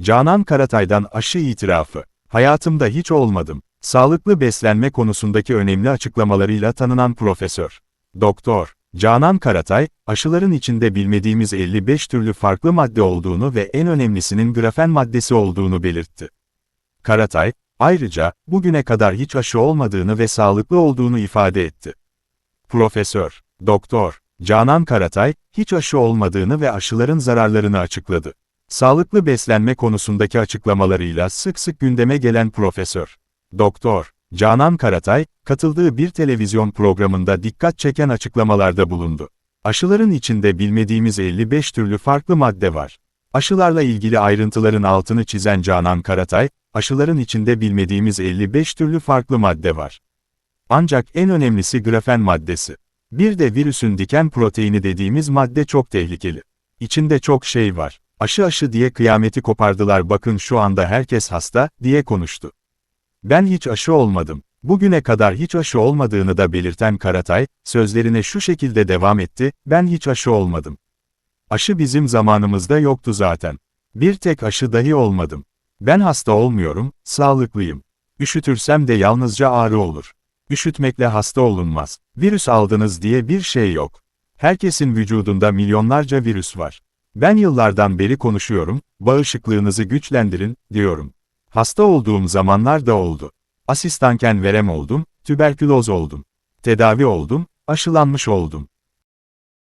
Canan Karatay'dan aşı itirafı. Hayatımda hiç olmadım. Sağlıklı beslenme konusundaki önemli açıklamalarıyla tanınan profesör. Doktor. Canan Karatay, aşıların içinde bilmediğimiz 55 türlü farklı madde olduğunu ve en önemlisinin grafen maddesi olduğunu belirtti. Karatay, ayrıca, bugüne kadar hiç aşı olmadığını ve sağlıklı olduğunu ifade etti. Profesör, Doktor, Canan Karatay, hiç aşı olmadığını ve aşıların zararlarını açıkladı. Sağlıklı beslenme konusundaki açıklamalarıyla sık sık gündeme gelen Profesör. Doktor, Canan Karatay, katıldığı bir televizyon programında dikkat çeken açıklamalarda bulundu. Aşıların içinde bilmediğimiz 55 türlü farklı madde var. Aşılarla ilgili ayrıntıların altını çizen Canan Karatay, aşıların içinde bilmediğimiz 55 türlü farklı madde var. Ancak en önemlisi grafen maddesi. Bir de virüsün diken proteini dediğimiz madde çok tehlikeli. İçinde çok şey var. Aşı aşı diye kıyameti kopardılar bakın şu anda herkes hasta, diye konuştu. Ben hiç aşı olmadım. Bugüne kadar hiç aşı olmadığını da belirten Karatay, sözlerine şu şekilde devam etti, ben hiç aşı olmadım. Aşı bizim zamanımızda yoktu zaten. Bir tek aşı dahi olmadım. Ben hasta olmuyorum, sağlıklıyım. Üşütürsem de yalnızca ağrı olur. Üşütmekle hasta olunmaz. Virüs aldınız diye bir şey yok. Herkesin vücudunda milyonlarca virüs var. Ben yıllardan beri konuşuyorum, bağışıklığınızı güçlendirin, diyorum. Hasta olduğum zamanlar da oldu. Asistanken verem oldum, tüberküloz oldum. Tedavi oldum, aşılanmış oldum.